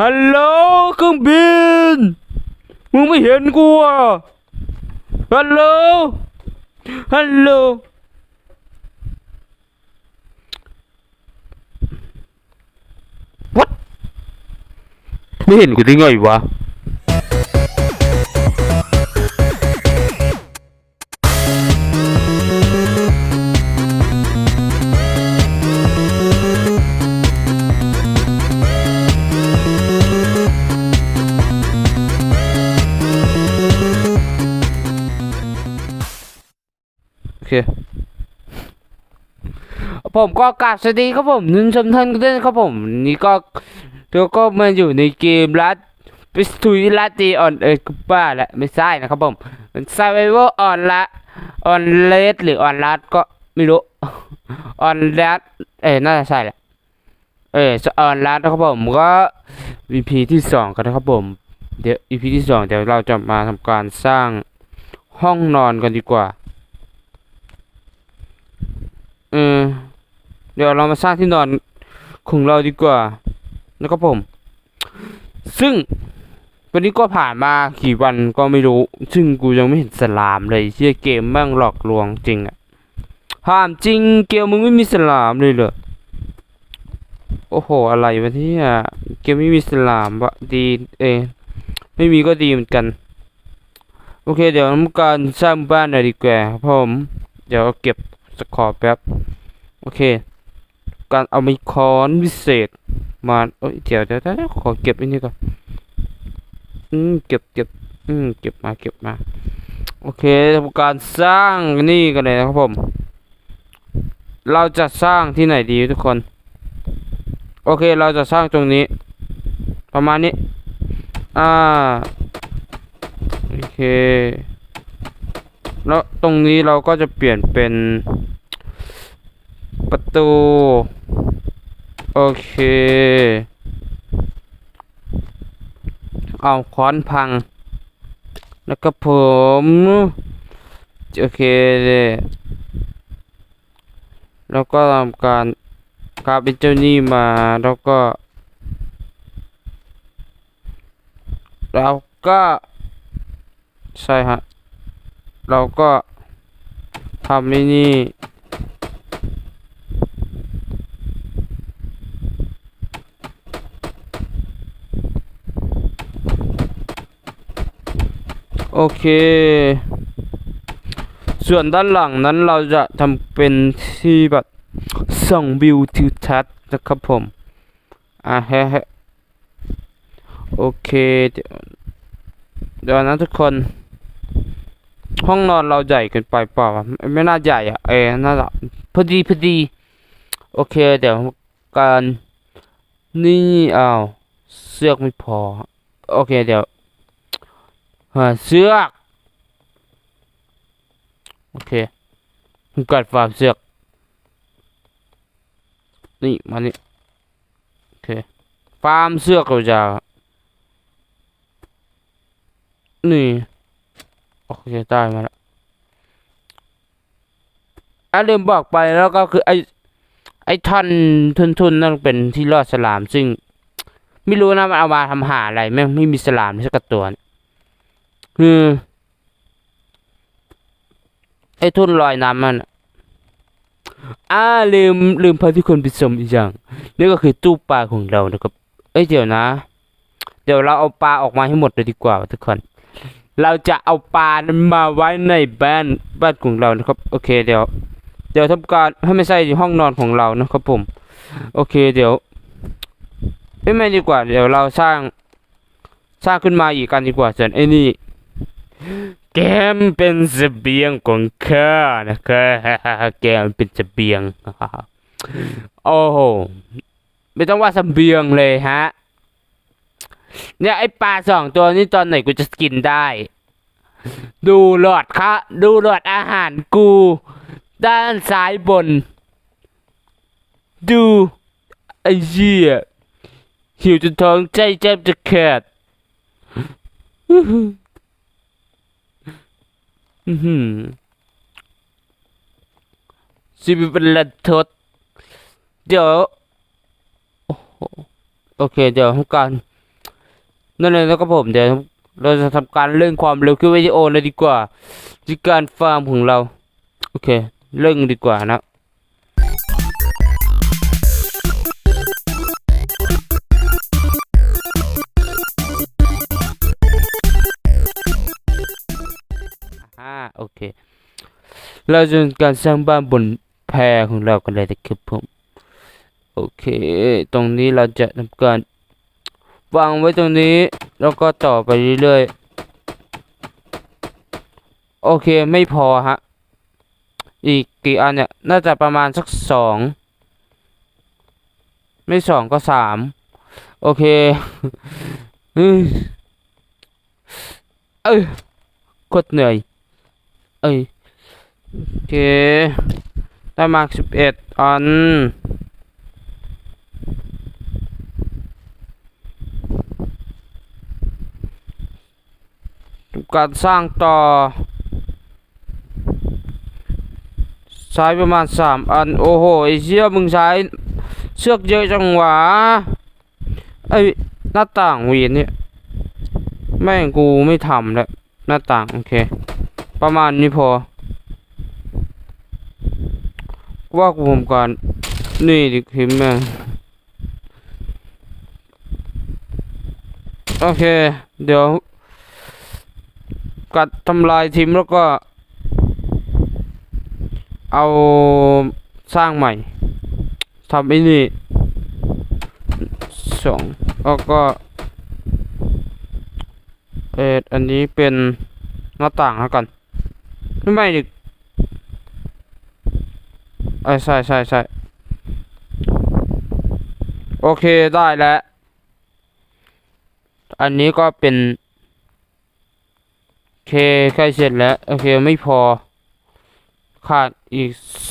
ฮัลโหลเครื่องบิน มึงไม่เห็นกูอะฮัลโหลฮัลโหล What ไม่เห็นกูได้ไงวะ เค ผมก็กราบสวัสดีครับผมนุ่นชมท่านกันด้ครับผม นี่ก็เราก็มาอยู่ในเกมรัดปิสตุยลาตีออนเอิร์กบ้าแหละไม่ใช่นะครับผมมันซาไวเวอร์ออนละออนเลสหรือออนลัดก็ไม่รู้ออนลัดเอ้น่าจะใช่แหละเออออนลัดนะครับผมก็ EP ที่สองกันนะครับผมเดี๋ยว EP ที่สองเดี๋ยวเราจะมาทำการสร้างห้องนอนกันดีกว่า เออ เดี๋ยวเรามาสร้างที่นอนของเราดีกว่านะครับผม ซึ่งวันนี้ก็ผ่านมากี่วันก็ไม่รู้ ซึ่งกูยังไม่เห็นสลามเลยเชี่ยเกมแม่งหลอกลวงจริงอะห้ามจริงเกมมึงไม่มีสลามเลยเหรอโอ้โห อะไรวะเนี่ยเกมไม่มีสลามวะดีเอ ไม่มีก็ดีเหมือนกัน โอเค เดี๋ยวทำการสร้างบ้านหน่อยดีกว่าครับผม เดี๋ยวเก็บสกอร์แป๊บ โอเค การเอาไม้ค้อนวิเศษ มาเอ้ยเดี๋ยวเดี๋ยวเดี๋ยวขอเก็บอันนี้ก่อนอืมเก็บเก็บอืมเก็บมาเก็บมา โอเคทำการสร้างนี่กันเลยนะครับผม เราจะสร้างที่ไหนดีทุกคน โอเคเราจะสร้างตรงนี้ ประมาณนี้ อ่า โอเค แล้วตรงนี้เราก็จะเปลี่ยนเป็น ประตู โอเคเอาค้อนพัง แล้วก็ผม โอเคเลยแล้วก็ทำการกราบเป็นเจ้านี้มาแล้วก็เราก็ใช่ฮะ เราก็ทำไม่นี่ โอเค ส่วนด้านหลังนั้นเราจะทำเป็นที่แบบส่องวิวทิวทัศน์นะครับผม อะฮะฮะโอเคเดี๋ยวนะทุกคน ห้องนอนเราใหญ่เกินไปเปล่าไม่น่าใหญ่อะเออน่าจะพอดีพอดี โอเค เดี๋ยวการนี่อ้าวเสือกไม่พอ โอเคเดี๋ยว เสือกโอเคกัดฝาร์มเสือก นี่มานี่โอเคฟาร์มเสือกเราจะนี่โอเคได้มาแล้วอะลืมบอกไปแล้วก็คือไอไอ้ท่อนทุนทุนนั่นเป็นที่รอดสลามซึ่ง ไม่รู้นะมันเอามาทำหาอะไรแม่งไม่มีสลามสักตัว คือไอ้ทุ่นลอยน้ำมันน่ะอ่าลืมลืมพาทุกคนไปชมอีกอย่างนี่ก็คือตู้ปลาของเรานะครับ เอ้ยเดี๋ยวนะ เดี๋ยวเราเอาปลาออกมาให้หมดเลยดีกว่าทุกคน เราจะเอาปลานั้นมาไว้ในบ้านบ้านของเรานะครับ โอเคเดี๋ยว เดี๋ยวทำการให้ไม่ใช่ห้องนอนของเรานะครับผม โอเคเดี๋ยวไม่ไม่ดีกว่า เดี๋ยวเราสร้าง สร้างขึ้นมาอีกกันดีกว่าส่วนไอ้นี่ แกมเป็นเสบียงของข้านะครับแกมเป็นเสบียง โอ้โห ไม่ต้องว่าเสบียงเลยฮะ เนี่ยไอปลาสองตัวนี้ตอนไหนกูจะกินได้ ดูหลอดค่ะดูหลอดอาหารกู ด้านซ้ายบน ดูไอ้เหี้ยหิวจนท้องใจแทบจะขาด อือหือสิบเป็นระทดเดี๋ยวโอเค เดี๋ยวทำการนั่นเลยนะครับผมเดี๋ยวเราจะทำการเร่งความเร็วขึ้นวิดีโอเลยดีกว่าที่การฟาร์มของเรา โอเค เร่งดีกว่านะ โอเค เราจะทำการสร้างบ้านบนแพของเรากันเลยนะครับผม โอเค ตรงนี้เราจะทำการวางไว้ตรงนี้ แล้วก็ต่อไปเรื่อยๆ โอเค ไม่พอฮะ อีกกี่อันเนี่ย น่าจะประมาณสักสอง ไม่สองก็สาม โอเคเอ้ยเอ้ยโคตรเหนื่อย เอ้ยโอเค ได้มาสิบเอ็ดอัน การสร้างต่อ ใช้ประมาณสามอัน โอ้โหไอเชี่ยมึงใช้เชือกเยอะจังหวะไอ้หน้าต่างเวียนเนี่ยแม่งกูไม่ทำแล้วหน้าต่าง โอเค ประมาณนี้พอ ว่ากูผมก่อนนี่ดิพิมแม่โอเค เดี๋ยว กัดทำลายทีมแล้วก็ เอาสร้างใหม่ทำไอ้นี่สองแล้วก็เอออันนี้เป็นหน้าต่างแล้วกัน ไม่ไม่ดิเออใช่ใช่ใช่โอเคได้แล้ว อันนี้ก็เป็น โอเคใกล้เสร็จแล้ว โอเคไม่พอ ขาดอีก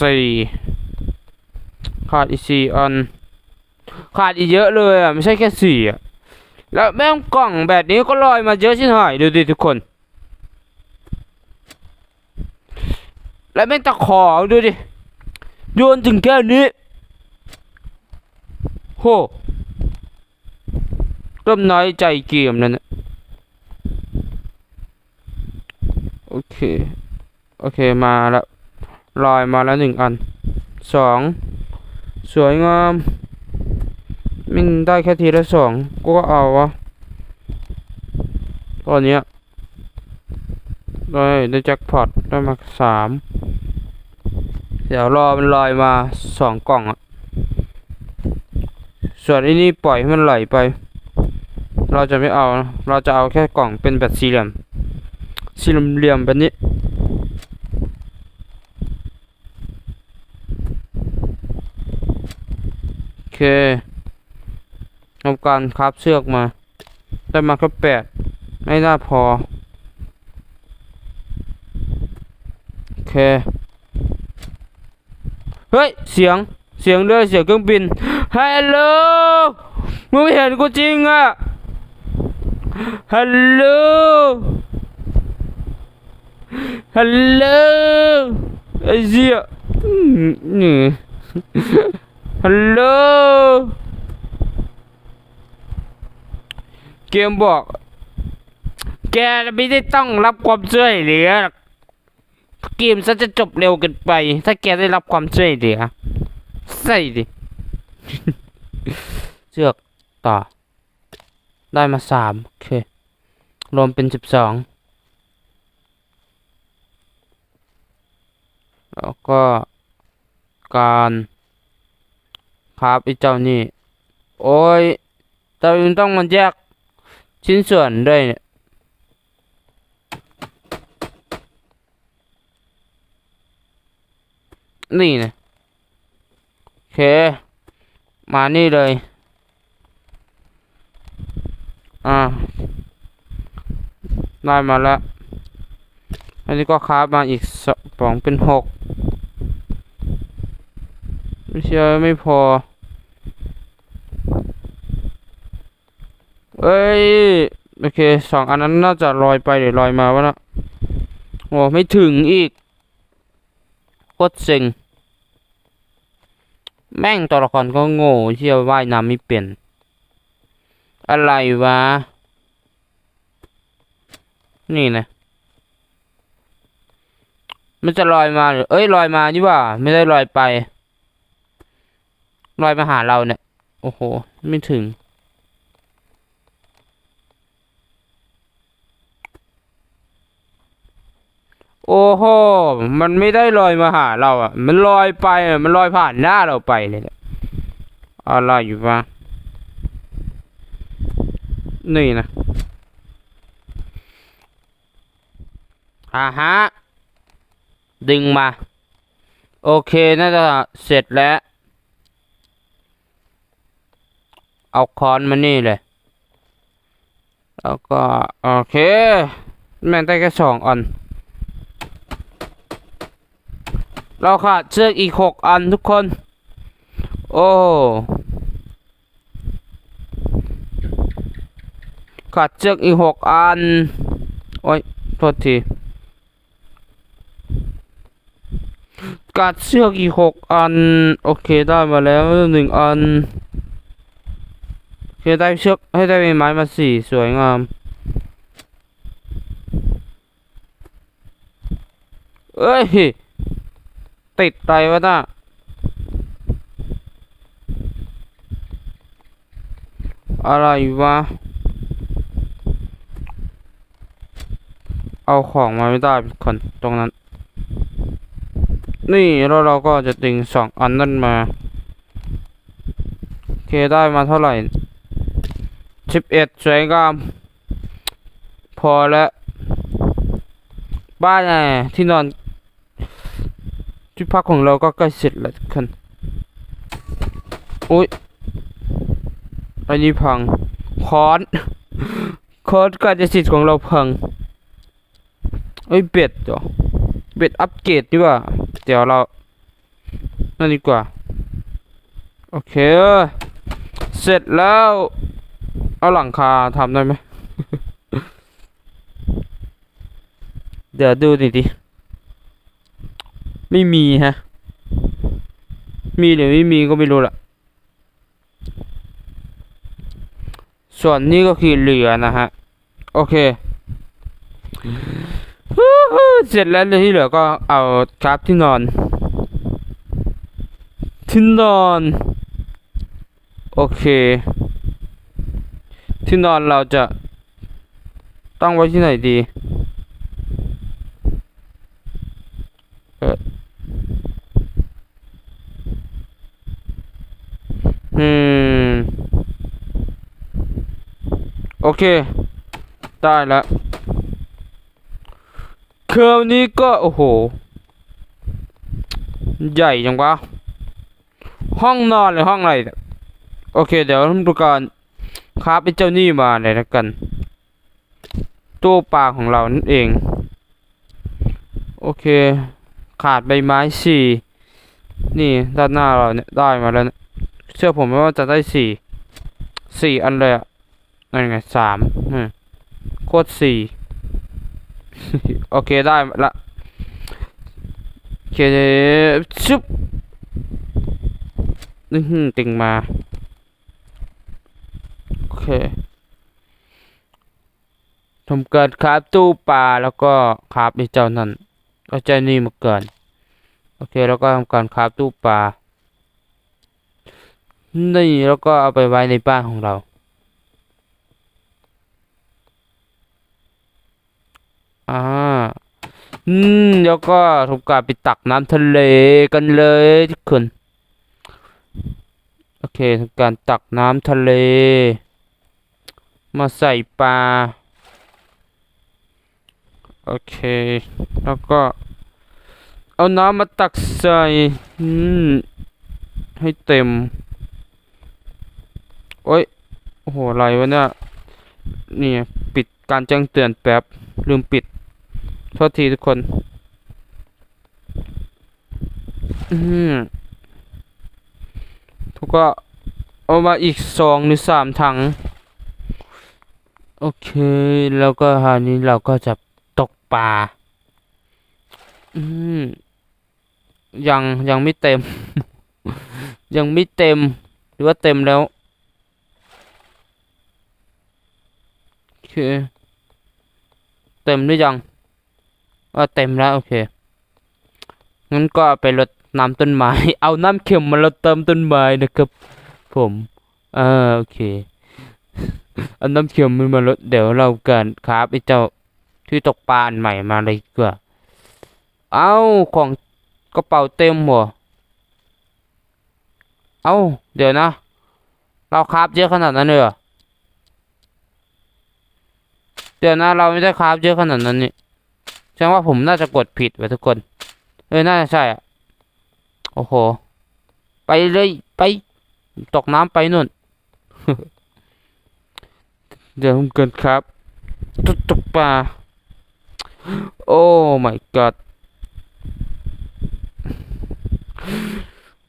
สี่ขาดอีกสี่อัน ขาดอีกเยอะเลยอะ ไม่ใช่แค่สี่อะ แล้วแม่งกล่องแบบนี้ก็ลอยมาเยอะชิบหายดูดิทุกคน แล้วแม่งตะขอดูดิ โยนถึงแค่นี้ โหเริ่มน้อยใจเกมแล้วนะโอเค โอเคมาแล้วลอยมาแล้วหนึ่งอันสองสวยงามมิงได้แค่ทีละสองกูก็เอาวะตอนเนี้ยได้ได้แจ็คพอตได้มาสาม เดี๋ยวรอมันลอยมาสองกล่องอะส่วนอ้นี่ปล่อยให้มันไหลไป เราจะไม่เอา เราจะเอาแค่กล่องเป็นแบบสี่เหลี่ยม สี่เหลี่ยมแบบนี้ โอเคทำการคราบเชือกมา ได้มาแค่แปด ไม่น่าพอ โอเค เฮ้ย เสียง เสียงด้วยเสียงเครื่องบินฮัลโหลมึงไม่เห็นกูจริงอะฮัลโหลฮัลโหลไอ้เหี้ยอืมนี่ฮัลโหลเกมบอก แกไม่ได้ต้องรับความช่วยเหลือ เกมซะจะจบเร็วเกินไป ถ้าแกได้รับความช่วยเหลือใส่ดิเชือกต่อ ได้มาสามโอเค รวมเป็นสิบสองแล้วก็การครับไอ้เจ้านี่ โอ้ยเรายังต้องมันแยกชิ้นส่วนด้วยเนี่ย นี่นะโอเค มานี่เลย อ่า ได้มาแล้ว อันนี้ก็คราฟมาอีกสองเป็นหกไม่เชื่อไม่พอ เอ้ย โอเคสองอันนั้นน่าจะลอยไปหรือลอยมาวะนะโอ้ไม่ถึงอีก โคตรซิงแม่งตัวละครก็โง่เชี่ยว่ายน้ำไม่เปลี่ยน อะไรวะ นี่นะ มันจะลอยมาเอ้ยลอยมานี่ว่า ไม่ได้ลอยไป ลอยมาหาเราเนี่ย โอ้โห ไม่ถึง โอ้โห มันไม่ได้ลอยมาหาเราอะ มันลอยไปอะมันลอยผ่านหน้าเราไปเลยเนี่ยอะไรอยู่วะนี่นะอ่าฮะ ดึงมา โอเค น่าจะเสร็จแล้ว เอาคอนมานี่เลย แล้วก็ โอเค แม่งได้แค่สองอัน เราขาดเชือกอีกหกอันทุกคน โอ้ ขาดเชือกอีกหกอัน โอ้ย โทษที ขาดเชือกอีกหกอัน โอเคได้มาแล้วหนึ่งอันโอเคได้เชือกให้ได้ไม้มาสี่สวยงามเอ้ย ติดอะไรวะน่ะอะไรวะ เอาของมาไม่ได้คนตรงนั้น นี่แล้วเราก็จะดึงสองอันนั่นมาโอเคได้มาเท่าไหร่สิบเอ็ดสวยงามพอแล้ว บ้านไงที่นอน ที่พักของเราก็ใกล้เสร็จแล้วทุกคนอุ้ยอันนี้พังคอนคอนการจะสิทธิ์ของเราพังเอ้ยเบ็ดเหรอเบ็ดอัปเกรดดีกว่าเดี๋ยวเรานั่นดีกว่าโอเค เสร็จแล้ว เอาหลังคาทำได้ไหม เดี๋ยวดูหน่อยดิ ไม่มีฮะ มีหรือไม่มีก็ไม่รู้ละส่วนนี้ก็คือเหลือนะฮะ โอเค เสร็จแล้วที่เหลือก็เอาครับที่นอน ที่นอน โอเค ที่นอนเราจะตั้งไว้ที่ไหนดี เอออืม โอเค ได้แล้วเครื่องนี้ก็ โอ้โห ใหญ่จังวะห้องนอนหรือห้องอะไรเนี่ยโอเค เดี๋ยวทำตัวการครับไอ้เจ้านี่มาเลยแล้วกัน ตู้ปลาของเรานั่นเอง โอเค ขาดใบไม้สี่นี่ด้านหน้าเราเนี่ยได้มาแล้วเชื่อผมไหมว่าจะได้สี่สี่อันเลยอะ นั่นไงสามอืมโคตรสี่โอเคได้ละโอเคชุบนี่หืมติงมา โอเคทำการคราบตู้ปลาแล้วก็คราบไอเจ้านั่นเอาเจ้านี่มาเกินโอเคแล้วก็ทำการคราฟตู้ปลานี่แล้วก็เอาไปไว้ในบ้านของเรา อ่าอืมแล้วก็ทำการไปตักน้ำทะเลกันเลยทุกคนโอเคทำการตักน้ำทะเล มาใส่ปลาโอเค แล้วก็ เอาน้ำมาตักใส่อืมให้เต็ม โอ้ยโอ้โหอะไรวะเนี่ย นี่ ปิดการแจ้งเตือนแป๊บ ลืมปิด โทษทีทุกคน อืมทุกก็เอามาอีกสองหรือสามถัง โอเค แล้วก็คราวนี้เราก็จะตกปลา อืมยังยังไม่เต็ม ยังไม่เต็ม หรือว่าเต็มแล้ว โอเค เต็มหรือยัง เออเต็มแล้วโอเค งั้นก็ไปรดน้ำต้นไม้ เอาน้ำเค็มมารดเติมต้นไม้นะครับ ผมอ่าโอเคเอาน้ำเค็มมันมารดเดี๋ยวเราเกันครับไอ้เจ้าที่ตกปลาอันใหม่มาเลยกว่าเอาของกระเป๋าเต็มหัวเอาเดี๋ยวนะ เราคราฟเยอะขนาดนั้นเลยเหรอเดี๋ยวนะเราไม่ได้คราฟเยอะขนาดนั้นนี่ แสดงว่าผมน่าจะกดผิดไว้ทุกคน เออ น่าจะใช่อะโอ้โห ไปเลยไป ตกน้ำไปนู่น เดี๋ยวผมเกินครับตกตกปลาโอ้ my god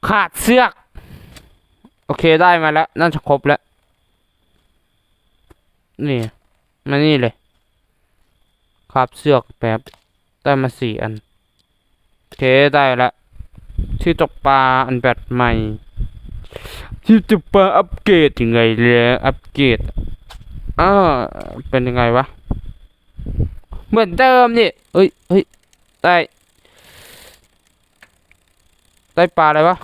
ขาดเสือกโอเคได้มาแล้ว น่าจะครบแล้ว นี่ มานี่เลยครับเสือกแป๊บ ได้มาสี่อัน โอเคได้ละที่ตกปลาอันแบบใหม่ ที่ตกปลาอัปเกรดยังไงเลยอัปเกรดอ้าเป็นยังไงวะ เหมือนเดิมนี่เฮ้ยเฮ้ยได้ ได้ปลาอะไรวะ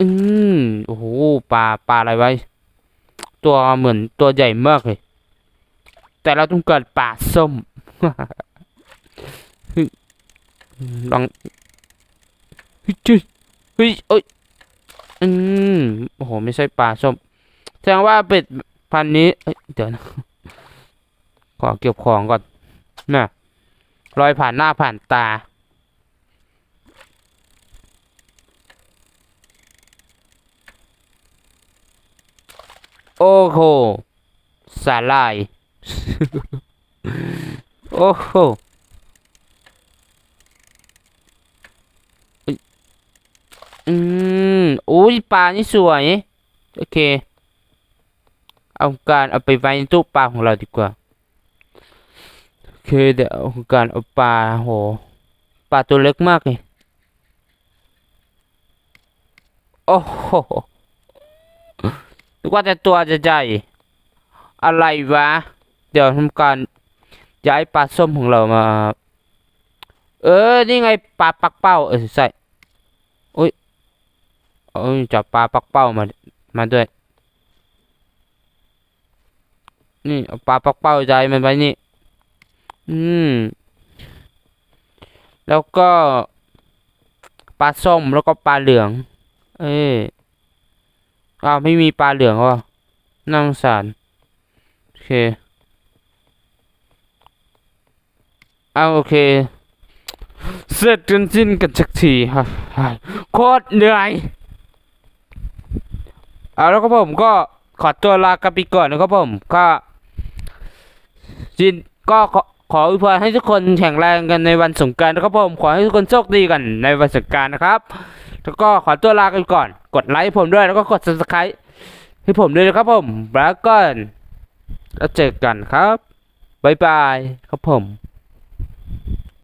อืมโอ้โหปลาปลาอะไรไว้ ตัวเหมือนตัวใหญ่มากเลย แต่เราต้องเการปลาส้ม ลองเฮ้ยจุ๊ยเฮ้ยเอ้ยอืมโอ้โห ไม่ใช่ปลาส้มแสดงว่าเป็ดพันนี้เอ้ยเดี๋ยวนะขอเก็บของก่อนน่ะลอยผ่านหน้าผ่านตา โอ้โหสาลาย โอ้โหอุ๊ย อืมอุ้ยปลานี่สวย โอเค เอาการเอาไปไว้ในตู้ปลาของเราดีกว่า โอเคเดี๋ยวเอาการเอาปลาโหปลาตัวเล็กมากเลยโอ้โหนึกว่าจะตัวจะใหญ่อะไรวะ เดี๋ยวทำการย้ายปลาส้มของเรามา เออ นี่ไงปลาปักเป้า เออใส่ เอ้ยจับปลาปักเป้ามา มาด้วย นี่เอาปลาปักเป้าย้ายมันไว้นี่ อืม แล้วก็ปลาส้มแล้วก็ปลาเหลือง เอ้ยอ้าวไม่มีปลาเหลืองวะน่าสงสารโอเคเอาโอเค เสร็จกันสิ้นกันสักทีครับโคตรเหนื่อย เอาแล้วครับผมก็ขอตัวลากันไปก่อนนะครับผมก็จินก็ขอขออวยพรให้ทุกคนแข็งแรงกันในวันสงกรารนะครับผมขอให้ทุกคนโชคดีกันในวันสงการนะครับ แล้วก็ขอตัวลากันก่อน กดไลค์ให้ผมด้วยแล้วก็กด subscribe ให้ผมด้วยนะครับผมแล้วก็แล้วเจอกันครับบ๊ายบายครับผม